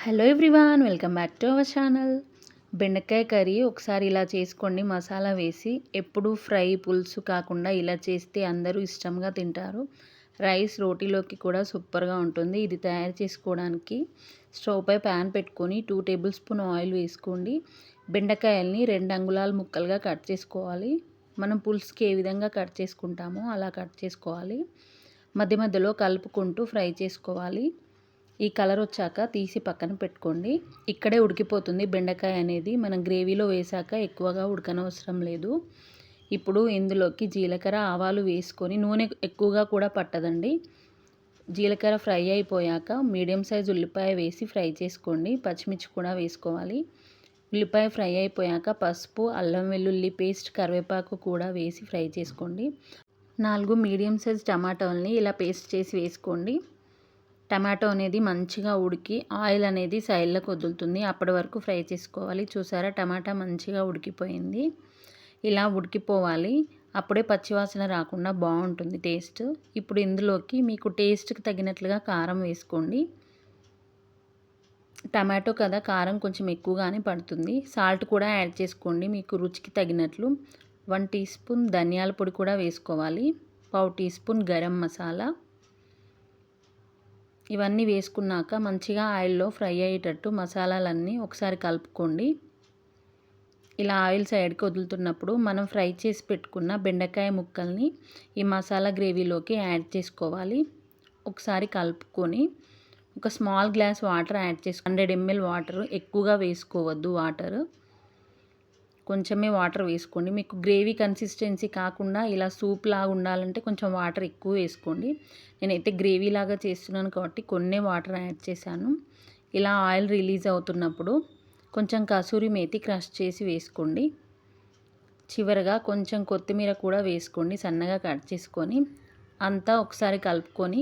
Hello everyone welcome back to our channel. బెండకాయ curry ఒకసారి ఇలా చేసుకోండి మసాలా వేసి. ఎప్పుడు ఫ్రై పులుసు కాకుండా ఇలా చేస్తే అందరూ ఇష్టంగా తింటారు. రైస్ రోటీలోకి కూడా సూపర్గా ఉంటుంది. ఇది తయారు చేసుకోవడానికి స్టవ్ పై ప్యాన్ పెట్టుకొని టూ టేబుల్ స్పూన్ ఆయిల్ వేసుకోండి. బెండకాయల్ని రెండు అంగుళాల ముక్కలుగా కట్ చేసుకోవాలి. మనం పులుసుకి ఏ విధంగా కట్ చేసుకుంటామో అలా కట్ చేసుకోవాలి. మధ్య మధ్యలో కలుపుకుంటూ ఫ్రై చేసుకోవాలి. ఈ కలర్ వచ్చాక తీసి పక్కన పెట్టుకోండి. ఇక్కడే ఉడికిపోతుంది. బెండకాయ అనేది మనం గ్రేవీలో వేసాక ఎక్కువగా ఉడకనవసరం లేదు. ఇప్పుడు ఇందులోకి జీలకర్ర ఆవాలు వేసుకొని నూనె ఎక్కువగా కూడా పట్టదండి. జీలకర్ర ఫ్రై అయిపోయాక మీడియం సైజ్ ఉల్లిపాయ వేసి ఫ్రై చేసుకోండి. పచ్చిమిర్చి కూడా వేసుకోవాలి. ఉల్లిపాయ ఫ్రై అయిపోయాక పసుపు అల్లం వెల్లుల్లి పేస్ట్ కరివేపాకు కూడా వేసి ఫ్రై చేసుకోండి. నాలుగు మీడియం సైజ్ టమాటోల్ని ఇలా పేస్ట్ చేసి వేసుకోండి. టమాటో అనేది మంచిగా ఉడికి ఆయిల్ అనేది సైడ్లోకి వదులుతుంది అప్పటి వరకు ఫ్రై చేసుకోవాలి. చూసారా? టమాటా మంచిగా ఉడికిపోయింది. ఇలా ఉడికిపోవాలి. అప్పుడే పచ్చివాసన రాకుండా బాగుంటుంది టేస్ట్. ఇప్పుడు ఇందులోకి మీకు టేస్ట్కి తగినట్లుగా కారం వేసుకోండి. టమాటో కదా కారం కొంచెం ఎక్కువగానే పడుతుంది. సాల్ట్ కూడా యాడ్ చేసుకోండి. మీకు రుచికి తగినట్లు. వన్ టీ స్పూన్ ధనియాల పొడి కూడా వేసుకోవాలి. పావు టీ స్పూన్ గరం మసాలా. ఇవన్నీ వేసుకున్నాక మంచిగా ఆయిల్లో ఫ్రై అయ్యేటట్టు మసాలాలన్నీ ఒకసారి కలుపుకోండి. ఇలా ఆయిల్ సైడ్కి వదులుతున్నప్పుడు మనం ఫ్రై చేసి పెట్టుకున్న బెండకాయ ముక్కల్ని ఈ మసాలా గ్రేవీలోకి యాడ్ చేసుకోవాలి. ఒకసారి కలుపుకొని ఒక స్మాల్ గ్లాస్ వాటర్ యాడ్ చేసుకో హండ్రెడ్ ఎంఎల్ వాటర్ ఎక్కువగా వేసుకోవద్దు వాటర్. కొంచెమే వాటర్ వేసుకోండి. మీకు గ్రేవీ కన్సిస్టెన్సీ కాకుండా ఇలా సూప్ లాగా ఉండాలంటే కొంచెం వాటర్ ఎక్కువ వేసుకోండి. నేనైతే గ్రేవీ లాగా చేస్తున్నాను కాబట్టి కొన్ని వాటర్ యాడ్ చేశాను. ఇలా ఆయిల్ రిలీజ్ అవుతున్నప్పుడు కొంచెం కసూరి మేతి క్రష్ చేసి వేసుకోండి. చివరగా కొంచెం కొత్తిమీర కూడా వేసుకోండి సన్నగా కట్ చేసుకొని. అంతా ఒకసారి కలుపుకొని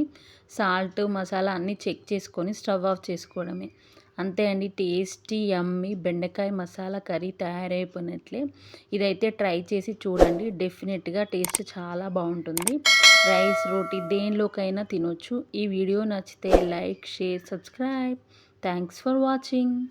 సాల్ట్ మసాలా అన్నీ చెక్ చేసుకొని స్టవ్ ఆఫ్ చేసుకోవడమే. అంతే అండి. టేస్టీ యమ్మీ బెండకాయ మసాలా కర్రీ తయారైపోయినట్లే. ఇదైతే ట్రై చేసి చూడండి. డెఫినెట్గా టేస్ట్ చాలా బాగుంటుంది. రైస్ రోటీ దేనిలోకైనా తినొచ్చు. ఈ వీడియో నచ్చితే like share subscribe. Thanks for watching.